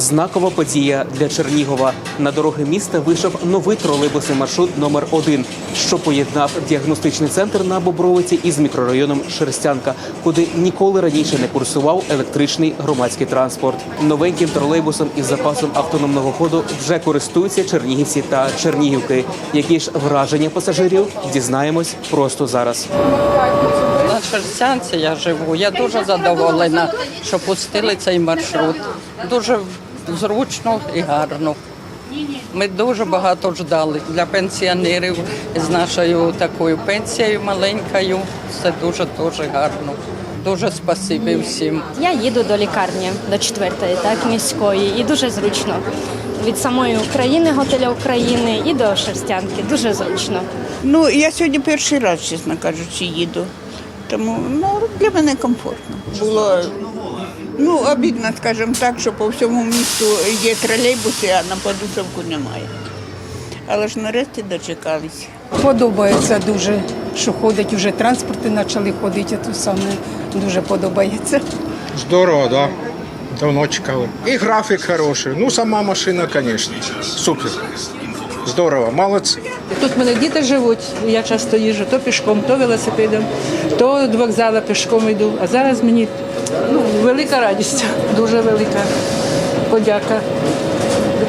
знакова подія для Чернігова. На дороги міста вийшов новий тролейбусний маршрут номер 1 що поєднав діагностичний центр на Бобровиці із мікрорайоном Шерстянка, куди ніколи раніше не курсував електричний громадський транспорт. Новеньким тролейбусом із запасом автономного ходу вже користуються чернігівці та чернігівки. Які ж враження пасажирів дізнаємось просто зараз. На Шерстянці я живу. Я дуже задоволена, що пустили цей маршрут. Дуже зручно і гарно. Ми дуже багато ждали для пенсіонерів з нашою такою пенсією маленькою. Це дуже дуже гарно. Дуже спасибі всім. Я їду до лікарні до четвертої, так міської, і дуже зручно. Від самої України, готеля України і до Шерстянки. Дуже зручно. Ну, я сьогодні перший раз, чесно кажучи, їду. Тому ну, для мене комфортно. Було ну, обідно, скажімо так, що по всьому місту є тролейбуси, а на подусовку немає. Але ж нарешті дочекались. Подобається дуже, що ходять вже транспорти почали ходити, то саме дуже подобається. Здорово, да. Давно чекали. І графік хороший. Ну, сама машина, звісно. Супер. Здорово, молодці. Тут в мене діти живуть, я часто їжджу то пішком, то велосипедом, то до вокзалу пішком йду. А зараз мені ну, велика радість, дуже велика подяка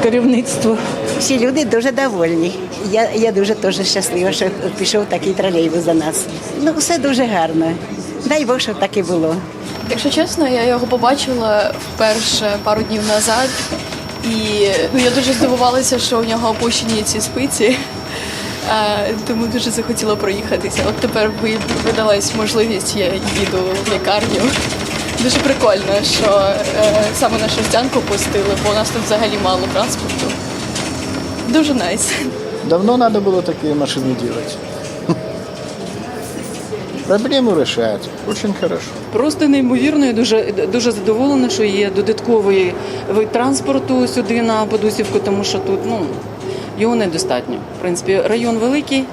керівництву. Всі люди дуже довольні. Я, я дуже теж щаслива, що пішов такий тролейбус за нас. Ну, все дуже гарно. Дай Бог, щоб так і було. Якщо чесно, я його побачила вперше пару днів назад, і ну, я дуже здивувалася, що у нього опущені ці спиці. Тому дуже захотіла проїхатися. От тепер ви- видалась можливість, я їду в лікарню. Дуже прикольно, що е, саме на Шерстянку пустили, бо у нас тут взагалі мало транспорту. Дуже найс. Давно надо было такие машины делать. Проблему решать. Очень хорошо. Просто неймовірно, я дуже, дуже задоволена, що є додатковий вид транспорту сюди на Подусівку, тому що тут ну, його недостатньо. В принципі, район великий.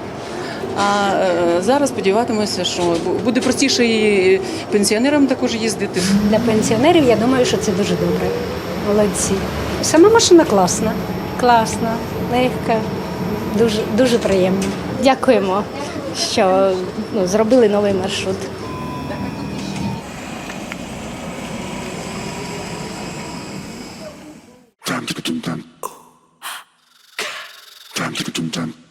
А е, зараз сподіватимуся, що буде простіше і пенсіонерам також їздити. Для пенсіонерів я думаю, що це дуже добре. Молодці. Сама машина класна. Класна, легка, дуже, дуже приємно. Дякуємо, що ну, зробили новий маршрут. Time